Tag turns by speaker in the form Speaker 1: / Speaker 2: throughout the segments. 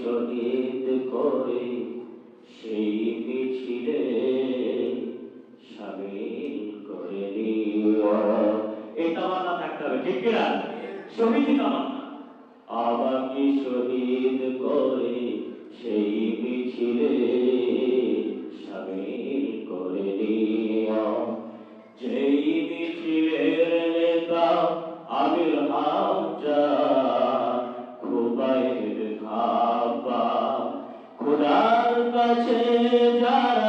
Speaker 1: শহীদ করে সেই সামিল করে থাকতে হবে, ঠিক কিনা? আমাকে শহীদ করে সেই পিছিরে সামিল করে যেই নেতা আমির হামজা খুবাইর খা I Bacchae Jara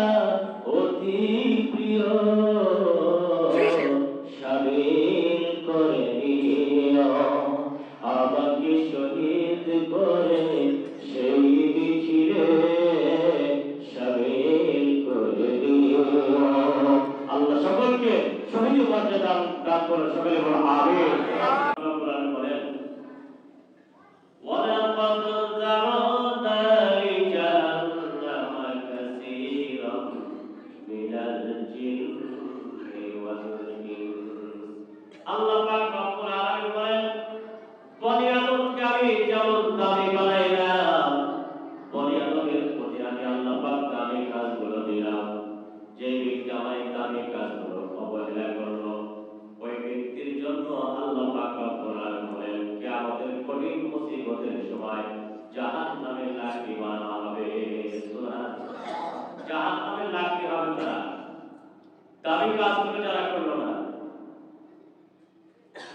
Speaker 1: দাবি কাজগুলো যারা করল না।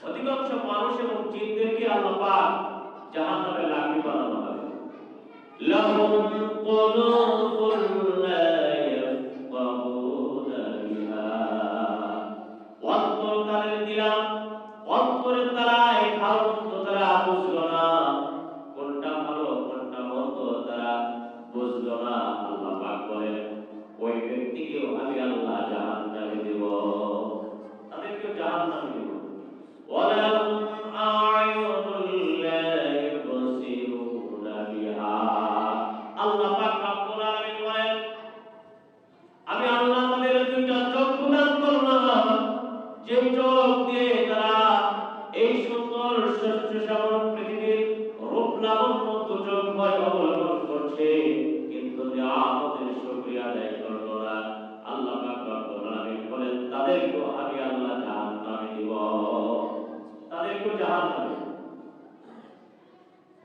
Speaker 1: অধিকাংশ মানুষ এবং জিনদেরকে আল্লাহ পাক জাহান্নামে লাগবে বানানো হবে লাহুম কলুবুল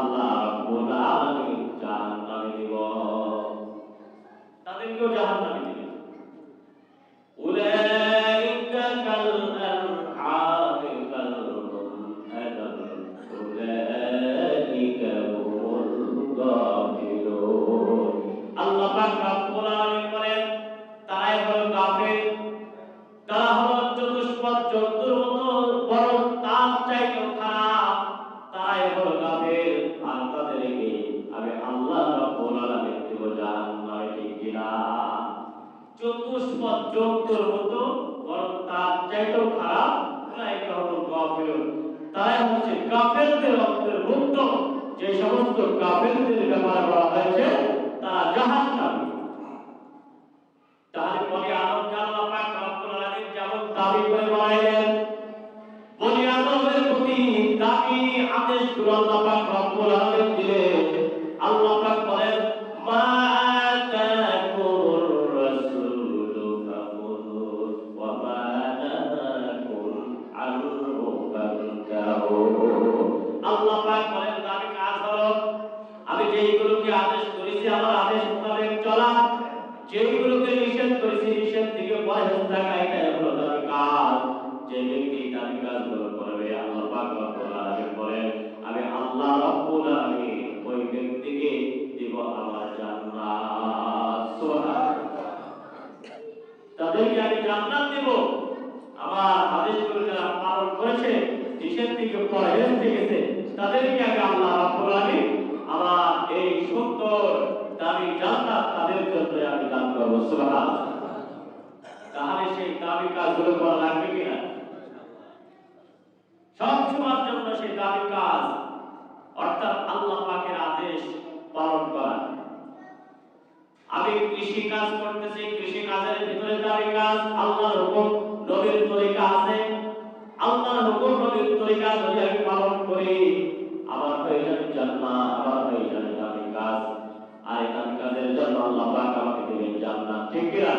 Speaker 1: আল্লাহ লোকদের মতো বরং তার চাইতেও খারাপ না এটা হলো গাফেল তাই হচ্ছে গাফেলদের অন্তর্ভুক্ত যে সমস্ত গাফেলদের ব্যবহার করা হয়েছে, তারা জাহান্নামী। এদেরকে কাজ কাজগুলো করবে, আল্লাহ পাক রব্বুল আলামিন বলেন, আমি আল্লাহ রব্বুল আলামিন ওই ব্যক্তিকে দেব আমার জান্নাত। সুবহানাল্লাহ। তাদেরকে আমি জান্নাত দেব। আমার আদেশগুলো যারা পালন করেছে কিসের থেকে পরহেজ থেকেছে তাদেরকে আমি আল্লাহ রব্বুল আলামিন আমার এই সুন্দর, দামি জান্নাত তাদের জন্য আমি দান করব। সুবহানাল্লাহ। করতেছি কৃষি কাজের ভিতরে দামি কাজ, আল্লাহর হুকুম নবীর তরিকা আছে। আল্লাহর হুকুম নবীর তরিকা যদি আমি পালন করি আমার হয়ে যাবে জান্নাত আমার হয়ে যাবে দামি কাজ। আর এই দামি কাজের জন্য আল্লাহ পাক আমাকে দেবেন জান্নাত। ঠিক কিনা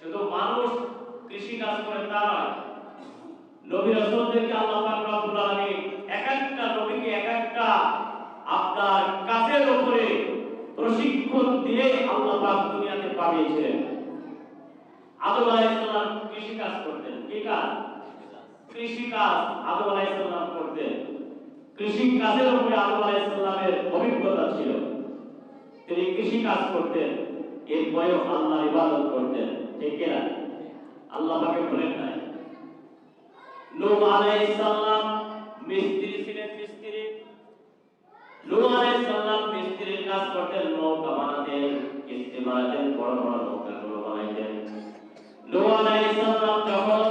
Speaker 1: শুধু মানুষ কৃষি কাজ করে তা নয়, নবী রাসূলদেরকে আল্লাহ পাক রব্বুল আলামিন এক একটা আপনার কাজের উপরে প্রশিক্ষণ দিয়ে আল্লাহ পাক দুনিয়াতে পাঠিয়েছিলেন। আদম আলাইহিস সালাম কৃষি কাজ করতেন। কি কাজ? কৃষি কাজ আদম আলাইহিস সালাম করতেন। কৃষি কাজের উপরে আদম আলাইহিস সালামের অভিজ্ঞতা ছিল। তিনি কৃষি কাজ করতেন, এরপরেও আল্লাহর ইবাদত করতেন। ঠিক কিনা? আল্লাহ পাকে বলেন নাই। নূহ আলাইহিস সালাম মিস্ত্রি ছিলেন, মিস্ত্রি। নূহ আলাইহিস কাজ করতেন নৌকা বানাতেন কিস্তি বানাতেন বড় বড় নৌকাগুলো বানাইতেন নূহ আলাইহিস সালাম যখন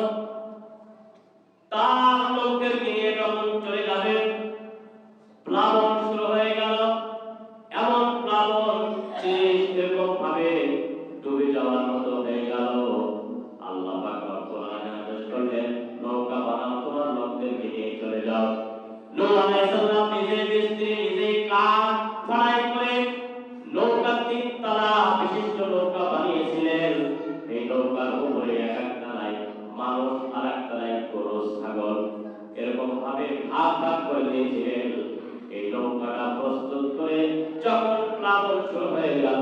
Speaker 1: যখন প্লাবন শুরু হয়ে গেল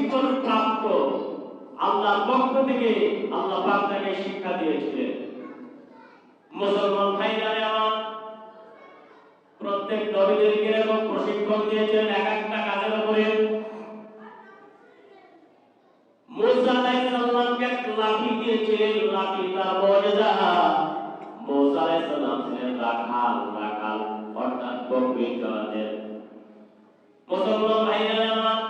Speaker 1: প্রশিক্ষণ প্রাপ্ত আল্লাহর পক্ষ থেকে আল্লাহ পাক শিক্ষা দিয়েছিলেন। মুসলমান ভাইজানে আমার প্রত্যেক নবীদেরকে প্রশিক্ষণ দিয়েছেন, এক একটা কাজের উপরে। মুসলমান ভাইরা আমার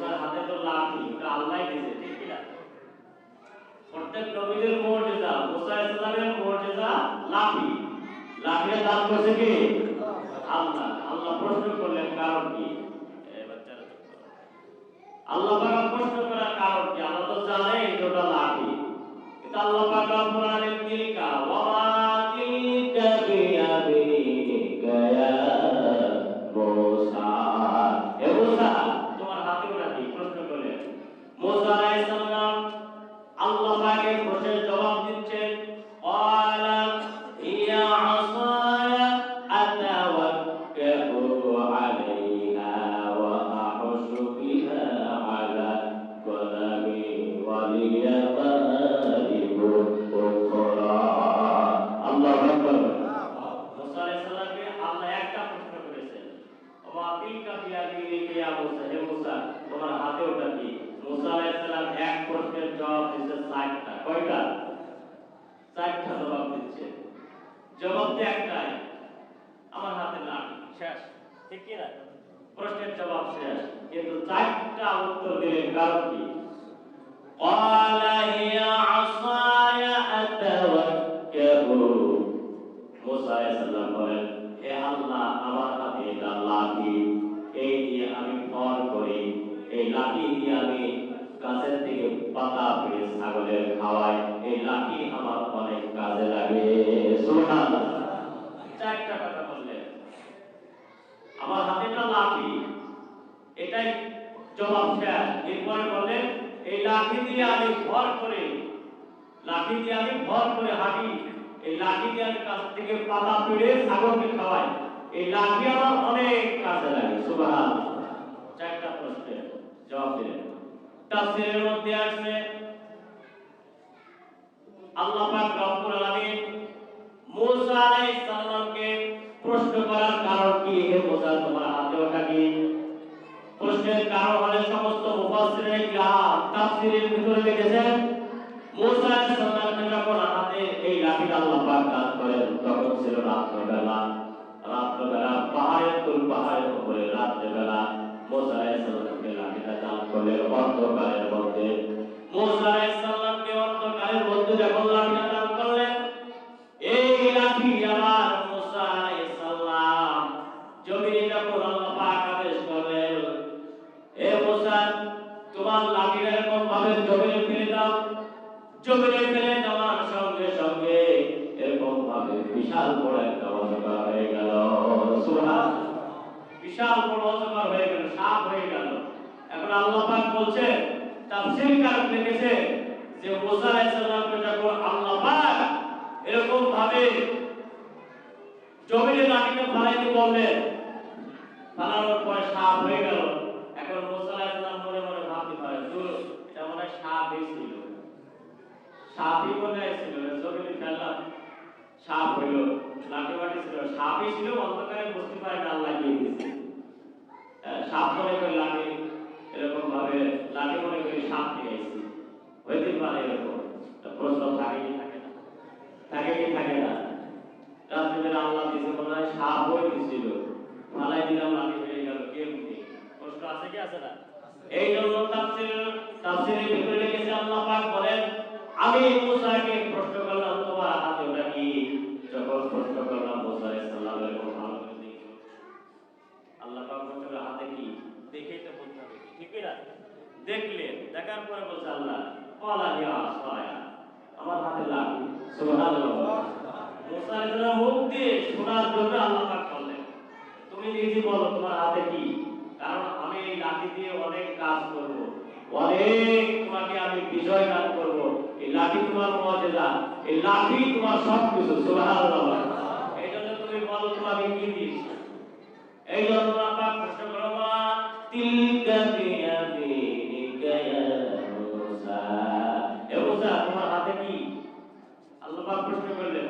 Speaker 1: কি হাতে তো ওটা আল্লাহই দিয়েছে, ঠিক কি প্রত্যেক নবীদের মুসা ইসলামের দান কি? আল্লাহ। আল্লাহ প্রশ্ন করলেন, কারণ কি। আল্লাহ পাক প্রশ্ন করার কারণ কি? আল্লাহ তো এটা কিন্তু আল্লাহ পাক ওয়া মধ্যে একটাই আমার হাতে লাঠি
Speaker 2: শেষ ঠিক কি না
Speaker 1: প্রশ্নের জবাব শেষ কিন্তু চারটা উত্তর দিলেন কারণ কি قال هي عصاي أتوكأ মুসা আলাইহিস সালাম বলেন হে আল্লাহ আমার হাতে এটা লাঠি এই দিয়ে আমি ফল করি এই লাঠি দিয়ে আমি গাছের থেকে পাতা পেড়ে ছাগলের খাওয়াই এই লাঠি আমার অনেক কাজে লাগে। চারটা কথা বললেন। আমার হাতে লাঠি। এটাই জবাব এরপরে বললেন, এই লাঠি দিয়ে আমি ভর করে, লাঠি দিয়ে আমি ভর করে হাঁটি। এই লাঠি দিয়ে আমি কাছ থেকে পাতা পেড়ে ছাগলকে খাওয়াই। এই লাঠি আমার অনেক কাজে লাগে। সুবহান চারটা প্রশ্নের জবাব দিলেন। তাফসীরের মধ্যে আসছে আল্লাহ পাক রব্বুল আলামিন মুসা আলাইহিস সালামকে প্রশ্ন করার কারণ কি? হে মুসা, তোমার হাতে ওটা কি? প্রশ্নের কারণ হলে সমস্ত মুফাসসিরিন কিরাম তাফসীরের ভিতরে লিখেছেন মুসা আলাইহিস সালামকে যখন হাতে এই লাঠি আল্লাহ পাক দান করেন, তখন ছিল রাত্রবেলা। রাত্রবেলা পাহাড়ের তুল পাহাড়ের উপরে রাত্রেবেলা মুসা আলাইহিস সালামকে তোমার লাঠিটা এরকম ফেলে দাও জমিনে ফেলে দেওয়ার সঙ্গে সঙ্গে এরকম ভাবে বিশাল বড় হয়ে গেল। বিশাল বড় আল্লাহ পাক বলছে, তাফসীর কারক লিখেছে যে মুসা আলাইহিস সালামকে যখন আল্লাহ পাক এরকম ভাবে জমিনে লাঠিটা ফালাইতে বললেন, ফালানোর পরে সাপ হয়ে গেল। এখন মুসা আলাইহিস সালাম মনে মনে ভাবতে পারে, দূর, এটা মনে হয় সাপই ছিল। সাপই মনে হয় ছিল জমিনে ফেললাম, সাপ হইল, লাঠি বাটি ছিল, সাপই ছিল, অন্ধকারে বুঝতে পারে আল্লাহ কি দিয়েছে। সাপ মনে করে লাঠি এরকম ভাবে লাঠি মনে করি সাপ নিয়ে আইছি হইতে পারে এরকম। প্রশ্ন থাকে কি থাকে না? থাকে কি থাকে না? রাত্রিবেলা আল্লাহ দিছে মনে হয় সাপ হয়ে দিছিল। ফালাই দিলাম লাঠি হয়ে গেল কেমনি
Speaker 2: প্রশ্ন আছে কি আছে না?
Speaker 1: এই জন্য তাফসির তাফসিরের ভিতরে লিখেছে আল্লাহ পাক বলেন আমি দেখলেন, দেখার পরে বলছে আল্লাহ, কলা ইয়া আসায়া আমার হাতে সুবহানাল্লাহ। মুসা আলাইহিস মুখ দিয়ে জন্য আল্লাহ পাক তুমি নিজে বলো তোমার হাতে কি? কারণ আমি এই লাঠি দিয়ে অনেক কাজ করব, অনেক তোমাকে আমি বিজয় করব। এই লাঠি তোমার এই লাঠি তোমার সব কিছু এই জন্য তুমি বলো তোমাকে কি দিয়েছি এই জন্য তিলকা আল্লাহ প্রশ্ন করলেন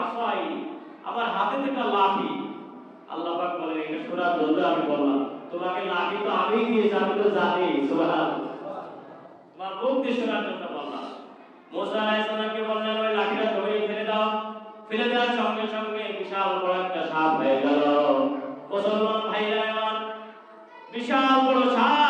Speaker 1: আসাই আমার হাতে থেকে লাঠি। আল্লাহ পাক বলেন, এটা আমি বললাম, তোমাকে লাঠি তো তো জানি তোমার দিয়ে জন্য বললাম। বললেন, ওই লাঠিটা ফেলে দাও। ফেলে দেওয়ার সঙ্গে সঙ্গে বিশাল বড় একটা সাপ হয়ে গেল। মুসলমান ভাইরা বিশাল বড় সাপ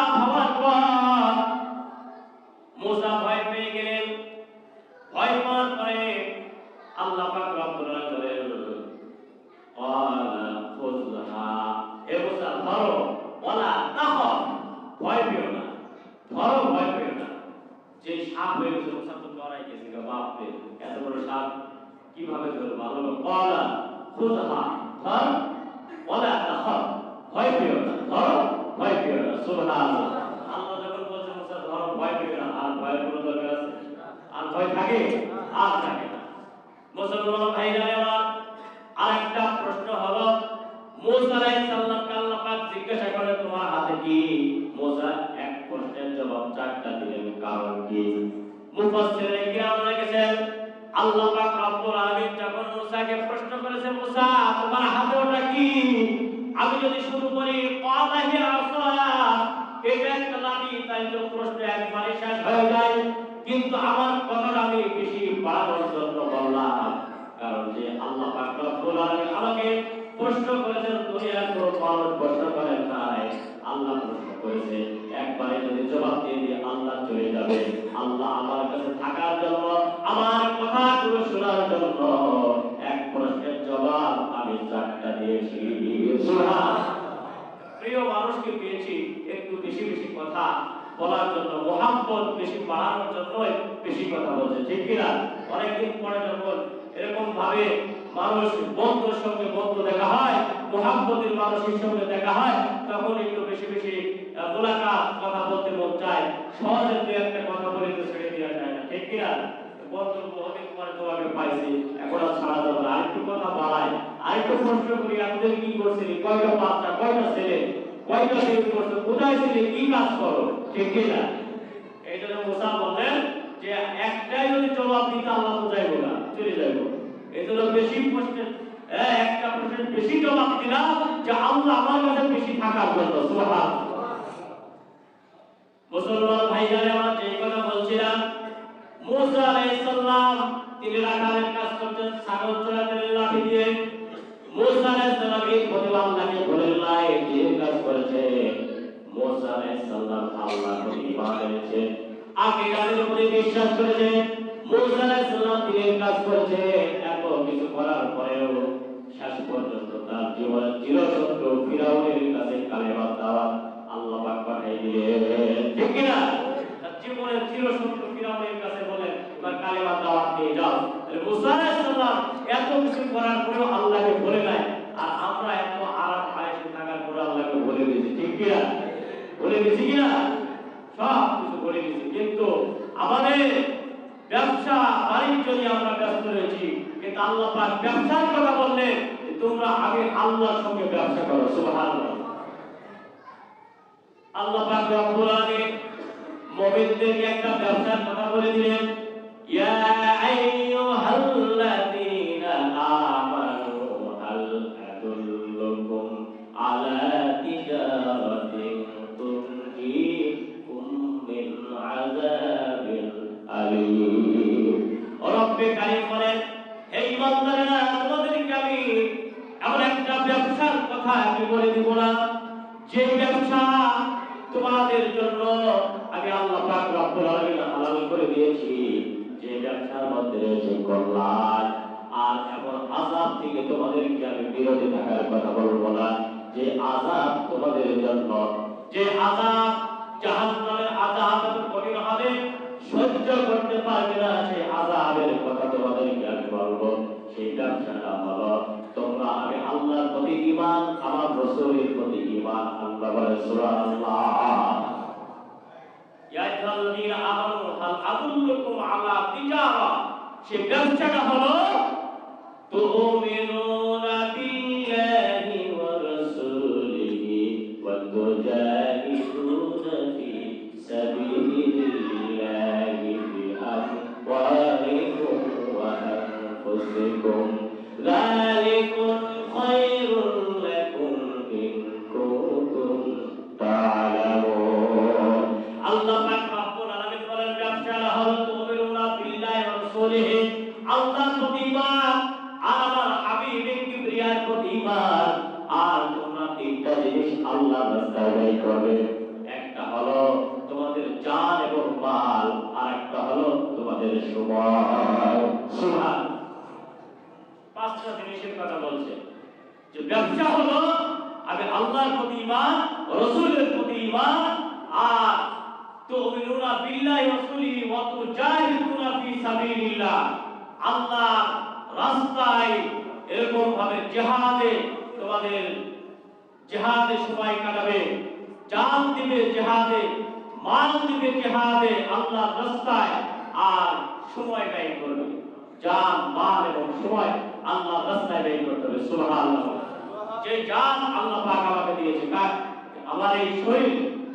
Speaker 1: কীভাবে ধরবো আল্লাহ খুযহা ধর তাখফ ভয় পেও না, ধরো, ভয় পেও না, সুবহানাল্লাহ। আল্লাহ যখন বলছে, মুসা, ধরো, ভয় পেও না, আর ভয়ের দরকার আছে? আর ভয় থাকে? আর থাকে মুসলমান ভাইরা আরেকটা প্রশ্ন হলো, মুসা জিজ্ঞাসা করে, তোমার হাতে কি? মুসা এক প্রশ্নের জবাব চারটা দিলেন, কারণ কি? মুফাসসিরিন কিরাম লিখেছেন আল্লাহ পাক রব্বুল আলামিন যখন মুসাকে প্রশ্ন করেছে, মুসা, তোমার হাতে ওটা কি? আমি যদি শুরু করি ক্বালাহি আসা এটা একটা তাই তো প্রশ্ন একবারে শেষ হয়ে যায়। কিন্তু আমার কথাটা আমি বেশি বাড়ানোর জন্য বললাম, কারণ যে আল্লাহ পাক রব্বুল আলামিন আমাকে প্রশ্ন করেছেন, দুনিয়ার কোনো মানুষ প্রশ্ন করেন নাই? আল্লাহ প্রশ্ন করেছে একবারে যদি জবাব দিয়ে দিয়ে আল্লাহ চলে যাবে, আল্লাহ আমার কাছে থাকার জন্য, আমার কথাগুলো শোনার জন্য এক প্রশ্নের জবাব আমি চারটা দিয়েছি। প্রিয় মানুষকে পেয়েছি একটু বেশি বেশি কথা বলার জন্য বেশি বাড়ানোর বেশি কথা বলছে, ঠিক কিনা? অনেকদিন পরে যখন এরকম ভাবে মানুষ বন্ধুর সঙ্গে বন্ধু দেখা হয়, মোহাম্মদের মানুষের সঙ্গে দেখা হয়, তখন একটু বেশি বেশি মোলাকাত কথা বলতে মন চায় সহজে দু একটা কথা বলে তো ছেড়ে দেওয়া যায় না ঠিক কিনা? যে একটাই যদি জবাব দিতে আল্লাহ না চলে যাইবো। এই জন্য বেশি প্রশ্নের হ্যাঁ, একটা বেশি জবাব দিলাম যে আল্লাহ আমার কাছে বেশি থাকার জন্য মুসলমান ভাইজানে আমার যে কথা বলছিলাম, মুসা আলাইহিস সালাম তিনি রাখালের কাজ করতেন ছাগল চড়াতেন লাঠি দিয়ে। মুসা আলাইহিস সালাম এই প্রতিভা আল্লাহকে বলেন, নাই যে কাজ করেছে? মুসা আলাইহিস সালাম আল্লাহর প্রতি ঈমান এনেছে আকিদার উপরে বিশ্বাস করেছে। মুসা আলাইহিস সালাম তিনি কাজ করেছে। এত কিছু করার পরেও শেষ পর্যন্ত তার জীবনের চিরশত্রু ফিরাউনের কাছে কালেমা দাওয়াত ঠিক কি জীবনের চিরশত্রু ফিরাউনের কাছে বলেন এবার কালেমা দাওয়াত নিয়ে যাও। তাহলে মুসা আলাইহিস এত কিছু করার পরেও আল্লাহকে বলে নাই। আর আমরা এত আরাম আয়েশে থাকার পরে আল্লাহকে বলে দিয়েছি। ঠিক কি না বলে দিয়েছি কি না সব কিছু বলে দিয়েছি। কিন্তু আমাদের ব্যবসা, বাণিজ্য নিয়ে আমরা ব্যস্ত রয়েছি। কিন্তু আল্লাহ পাক ব্যবসার কথা বললে তোমরা আগে আল্লাহর সঙ্গে ব্যবসা করো। সুবহানাল্লাহ। আল্লাহ পাক রব্বুল আলামিন মুমিনদেরকে একটা ব্যবসার কথা বলে দিলেন ইয়া আইয়ুহাল্লাযীনা আমানু হাল আদুল্লুকুম আলা তিজারাতিন তুনজিকুম মিন আযাবিল আলীম। রব্বে কারীম বলেন হে ইমানদারেরা তোমাদেরকে আমি এমন একটা ব্যবসার কথা আমি বলে দিব না, যে ব্যবসা তোমাদের জন্য আমি আল্লাহ পাক রব্বুল আলামিন হালাল যে ব্যবসার মধ্যে কল্যাণ আর এমন আযাব থেকে তোমাদেরকে আমি বিরত থাকার কথা বলব না। যে আযাব তোমাদের জন্য, যে আযাব জাহান্নামের এত কঠিন হবে, সহ্য করতে পারবে না সেই আযাবের কথা তোমাদেরকে আমি বলব। সেই ব্যবসাটা হলো তোমরা আমি আল্লাহর প্রতি ঈমান, আমার রাসূলের প্রতি ঈমান। আল্লাহ বলে সূরা আল্লাহ ইয়া আইয়ুহাল্লাযীনা আমানু হাল আদুল্লুকুম আলা তিজারা সে ব্যবসাটা হলো তুমিনুনা সুবহান পাঁচটা জিনিসের কথা বলছে। যে ব্যবসা হলো আমি আল্লাহর প্রতি ঈমান, রাসূলের প্রতি ঈমান, আর তুমিনুনা বিল্লাহি রাসূলিহি ওয়া তুজাহিদুনা ফি সাবিলিল্লাহ। আল্লাহ রাস্তায় এরকম ভাবে জিহাদে তোমাদের জিহাদে সময় কাটাবে জান দিবে জিহাদে, মাল দিবে জিহাদে আল্লাহর রাস্তায়, আর সময় ব্যয় করবে। জান মাল এবং সময় আল্লাহর রাস্তায় ব্যয় করতে হবে সুবহানাল্লাহ। যে জান আল্লাহ পাক আমাকে দিয়েছে কার? আমার এই শরীর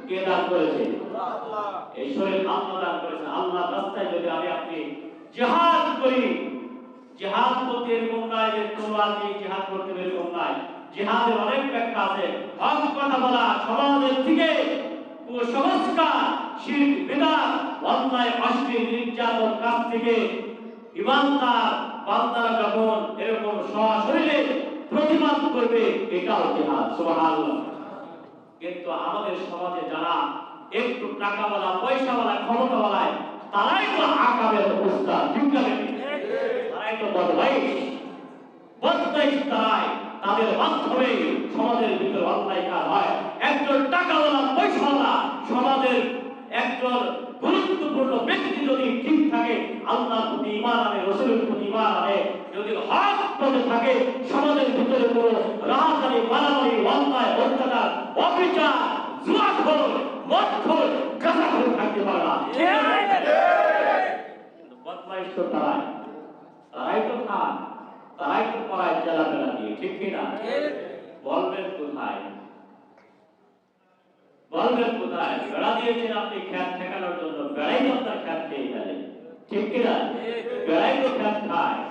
Speaker 1: কে দান করেছে? এই শরীর আল্লাহ দান করেছেন আল্লাহ রাস্তায় যদি আমি আপনি জিহাদ করি জিহাদ বলতে এরকম নয় যে দিয়ে জিহাদ করতে এরকম নয় জিহাদের অনেক ব্যাখ্যা আছে। হক কথা বলা সমাজের থেকে কুসংস্কার শিরক বিদআত অন্যায় অশ্লীল নির্যাতন কাজ থেকে ইমানদার বান্দারা যখন এরকম সশরীরে প্রতিবাদ করবে, এটাও জিহাদ, সুবহানাল্লাহ। কিন্তু আমাদের সমাজে যারা একটু টাকাওয়ালা, পয়সাওয়ালা, ক্ষমতাওয়ালায়, তারাই তো আকাবের অবস্থা ঠিক না? তারাই তো বদমাইশ। বদমাইশ তারাই। তাদের মাধ্যমে সমাজের ভিতরে অন্যায় হয়। একজন টাকাওয়ালা, পয়সাওয়ালা, সমাজের একজন গুরুত্বপূর্ণ ব্যক্তি যদি ঠিক থাকে, আল্লাহর প্রতি ইমান আনে, রসুলের প্রতি ইমান আনে, যদি হক পথে থাকে, সমাজের ভিতরে কোনো রাহাজানি মারামারি, অন্যায়, অত্যাচার, অবিচার জুয়াখোর মদখোর গাঁজাখোর থাকতে পারে না। তো তারাই। তো খান, তারাই তো পড়ায় চেলাপেলা দিয়ে, ঠিক কিনা বলবেন কোথায়? বলবেন কোথায়? বেড়া দিয়েছেন আপনি খ্যাত, ঠেকানোর জন্য। বেড়াই তো আপনার খ্যাত খেয়ে ফেলে। ঠিক কিনা? বেড়াই তো খ্যাত খায়।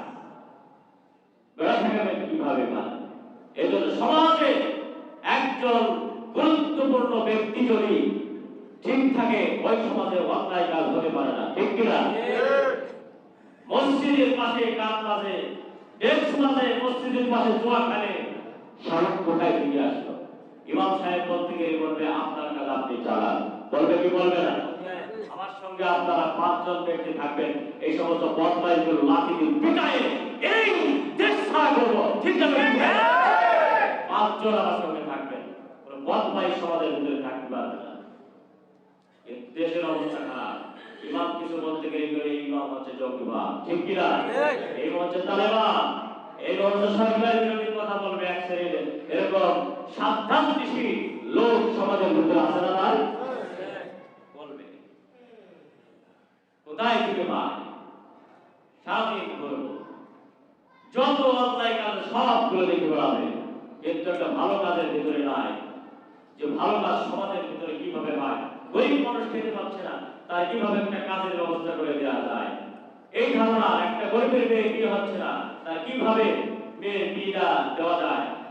Speaker 1: বেড়া ঠেকাবেন কীভাবে মানে এই জন্য সমাজে একজন গুরুত্বপূর্ণ ব্যক্তি যদি ঠিক থাকে, ওই সমাজে অন্যায় কাজ হতে পারে না। ঠিক কিনা? মসজিদের পাশে কাজ বাজে ডেস্ক বাজে মসজিদের পাশে জোয়া খেলে সামক কোথায় ফিরে আসলো? ইমাম সাহেব বলতে গিয়ে বলবে আপনি চালান। বলবে কি বলবে না? আমার সঙ্গে আপনারা পাঁচজন ব্যক্তি থাকবেন এই সমস্ত বদমাইশগুলো লাঠি দিয়ে পিটায়ে এই দেশ ছাড়া করব। ঠিক আছে পাঁচজন আমার সঙ্গে থাকবেন। কোনো বদমাইশ সমাজের ভিতরে থাকতে পারবে না। দেশের অবস্থা খারাপ। ইমাম কিছু বলতে গেলে ইমাম হচ্ছে ঠিক কিনা এই হচ্ছে তালেবান। এই হচ্ছে সরকারি বিরোধী কথা বলবে এক শ্রেণির এরকম সাবধান লোক সমাজের ভিতরে আছে না নাই বলবে। কোথায় থেকে যত কাজ সবগুলো দেখে বেড়াবে। একটা ভালো কাজের ভিতরে নাই। যে ভালো কাজ সমাজের ভিতরে কীভাবে হয়? গরিব মানুষ খেতে পাচ্ছে না। তাই কীভাবে একটা কাজের ব্যবস্থা করে দেওয়া যায়? এই ধারণা একটা গরিবের মেয়ে বিয়ে হচ্ছে না। তাই কীভাবে মেয়ে বিয়েটা দেওয়া যায়?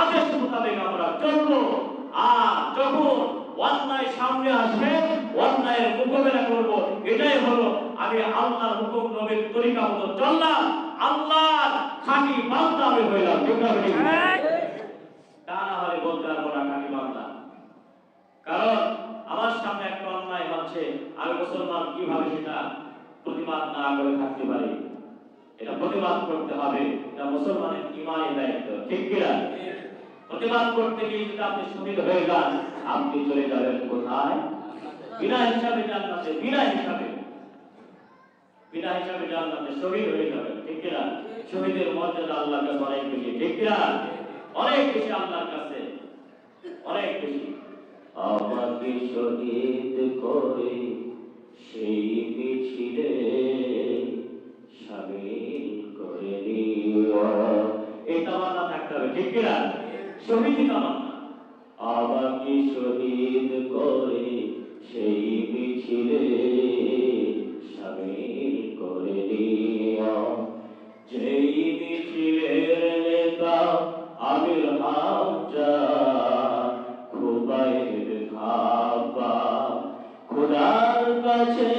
Speaker 1: আদেশ মোতাবেক আমরা চলবো। আর যখন অন্যায় সামনে আসবে, অন্যায়ের মোকাবেলা করব। এটাই হলো আমি আল্লাহর হুকুম নবীর তরিকা মতো চললাম। আল্লাহর খাঁটি বান্দা আমি হইলাম? তা না হলে বলতে পারব না খাঁটি বান্দা। কারণ আমার সামনে একটা অন্যায় হচ্ছে, আমি মুসলমান, কীভাবে সেটা প্রতিবাদ না করে থাকতে পারি? এটা প্রতিবাদ করতে হবে। এটা মুসলমানের ইমানের দায়িত্ব। ঠিক কিনা? প্রতিবাদ করতে গিয়ে যদি আপনি শহীদ হয়ে যান আপনি চলে যাবেন কোথায়? বিনা হিসাবে জান্নাতে বিনা হিসাবে। বিনা হিসাবে জান্নাতে শহীদ হয়ে যাবেন ঠিক কিনা? শহীদের মর্যাদা আল্লাহর কাছে অনেক বেশি ঠিক কিনা? অনেক বেশি আল্লাহর কাছে অনেক বেশি। আমাকে শহীদ করে সেই মিছিলে সামিল করে নিও। এই তামান্না থাকতে হবে ঠিক কিনা? শহীদ আমাকে শহীদ করে সেই মিছিলে সামিল করে নিও যেই মিছিলের নেতা আমির হামজা খুবাইর খাবা কাছে